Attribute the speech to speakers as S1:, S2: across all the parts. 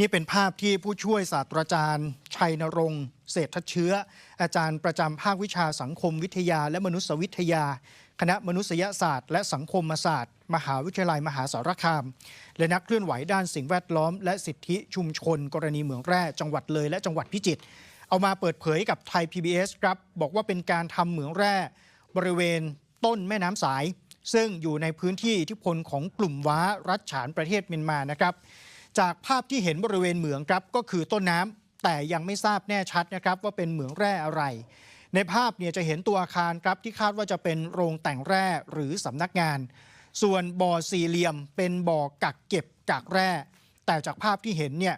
S1: นี่เป็นภาพที่ผู้ช่วยศาสตราจารย์ ชัยนรงค์เศรษฐเชื้อ อาจารย์ประจำภาควิชาสังคมวิทยาและมนุษยวิทยา คณะมนุษยศาสตร์ และสังคมศาสตร์ มหาวิทยาลัยมหาสารคาม และนักเคลื่อนไหวด้านสิ่งแวดล้อม และสิทธิชุมชน กรณีเหมืองแร่จังหวัดเลย และจังหวัดพิจิตรเอามาเปิดเผยกับไทย PBS ครับบอกว่าเป็นการทำเหมืองแร่บริเวณต้นแม่น้ำสาย ซึ่งอยู่ในพื้นที่อิทธิพลของกลุ่มว้ารัฐฉานประเทศเมียนมานะครับ จากภาพที่เห็นบริเวณเหมืองครับก็คือต้นน้ำแต่ยังไม่ทราบแน่ชัดนะครับว่าเป็นเหมืองแร่อะไร ในภาพเนี่ยจะเห็นตัวอาคารครับที่คาดว่าจะเป็นโรงแต่งแร่หรือสำนักงาน ส่วนบ่อสี่เหลี่ยม เป็นบ่อกักเก็บกากแร่ แต่จากภาพที่เห็นเนี่ย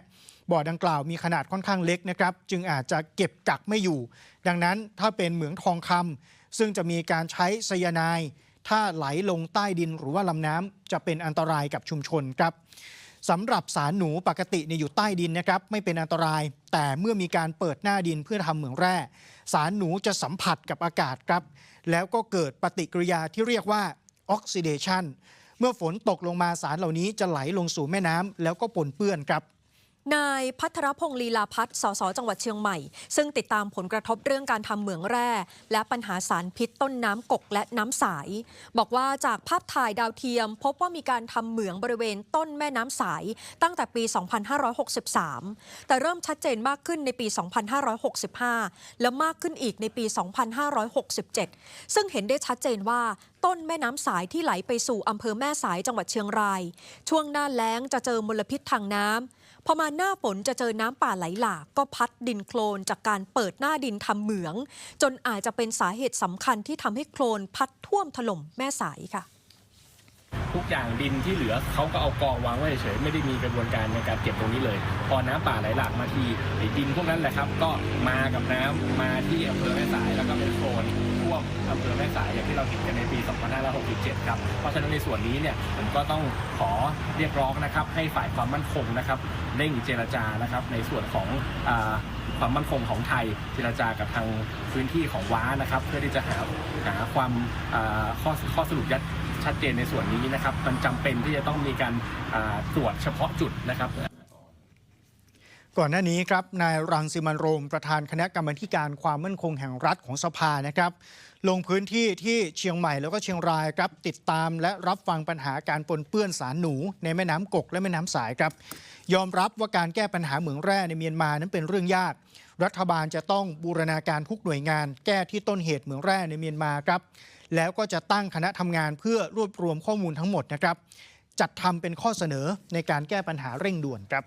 S1: บ่อดังกล่าวมีขนาดค่อนข้างเล็กนะครับ จึงอาจจะเก็บกักไม่อยู่ ดังนั้นถ้าเป็นเหมืองทองคำซึ่งจะมีการใช้ไซยาไนด์ถ้าไหลลงใต้ดินหรือว่าลำน้ำจะเป็นอันตรายกับชุมชนครับ สำหรับสารหนูปกติเนี่ยอยู่ใต้ดินนะครับไม่เป็นอันตราย แต่เมื่อมีการเปิดหน้าดินเพื่อทำเหมืองแร่สารหนูจะสัมผัสกับอากาศครับ แล้วก็เกิดปฏิกิริยาที่เรียกว่าออกซิเดชันเมื่อฝนตกลงมาสารเหล่านี้จะไหลลงสู่แม่น้ำแล้วก็ปนเปื้อนครับ
S2: นายพัทรพงศ์ลีลาพัฒน์สสจังหวัดเชียงใหม่ ซึ่งติดตามผลกระทบเรื่องการทำเหมืองแร่ และปัญหาสารพิษต้นน้ำกกและน้ำสายบอกว่าจากภาพถ่ายดาวเทียม พบว่ามีการทำเหมืองบริเวณต้นแม่น้ำสายตั้งแต่ปี 2563 แต่เริ่มชัดเจนมากขึ้นในปี 2565 และมากขึ้นอีกในปี 2567 ซึ่งเห็นได้ชัดเจนว่าต้นแม่น้ำสายที่ไหลไปสู่อำเภอแม่สายจังหวัดเชียงราย ช่วงหน้าแล้งจะเจอมลพิษทางน้ำพอมาหน้าฝนจะเจอน้ำป่าไหลหลากก็พัดดินโคลนจากการเปิดหน้าดินทำเหมือง จนอาจจะเป็นสาเหตุสำคัญที่ทำให้โคลนพัดท่วมถล่มแม่สายค่ะ
S3: ทุกอย่างดินที่เหลือเขาก็เอากองวางไว้เฉยไม่ได้มีกระบวนการในการเก็บตรงนี้เลย พอน้ำป่าไหลหลากมาทีไอ้ดินพวกนั้นแหละครับ ก็มากับน้ำมาที่อำเภอแม่สายแล้วก็เป็นโคลนท่วมอำเภอแม่สายอย่างที่เราเห็นกันในปี 2567 ครับ เพราะฉะนั้นในส่วนนี้เนี่ยผมก็ต้องขอเรียกร้องนะครับ ให้ฝ่ายความมั่นคงนะครับเร่งเจรจานะครับ ในส่วนของอความมั่นคงของไทยเจรจากับทางพื้นที่ของว้านะครับ เพื่อที่จะหาหาความข้อข้อสรุปยัด ชัดเจนในส่วนนี้นะครับ มันจำเป็นที่จะต้องมีการตรวจเฉพาะจุดนะครับ
S1: ก่อนหน้านี้ครับนายรังสิมันโรมประธานคณะกรรมการความมั่นคงแห่งรัฐของสภานะครับ ลงพื้นที่ที่เชียงใหม่แล้วก็เชียงรายครับติดตามและรับฟังปัญหาการปนเปื้อนสารหนู ในแม่น้ำกกและแม่น้ำสายครับ ยอมรับว่าการแก้ปัญหาเหมืองแร่ในเมียนมานั้นเป็นเรื่องยาก รัฐบาลจะต้องบูรณาการทุกหน่วยงาน แก้ที่ต้นเหตุเหมืองแร่ในเมียนมาครับ แล้วก็จะตั้งคณะทำงานเพื่อรวบรวมข้อมูลทั้งหมดนะครับ จัดทำเป็นข้อเสนอในการแก้ปัญหาเร่งด่วนครับ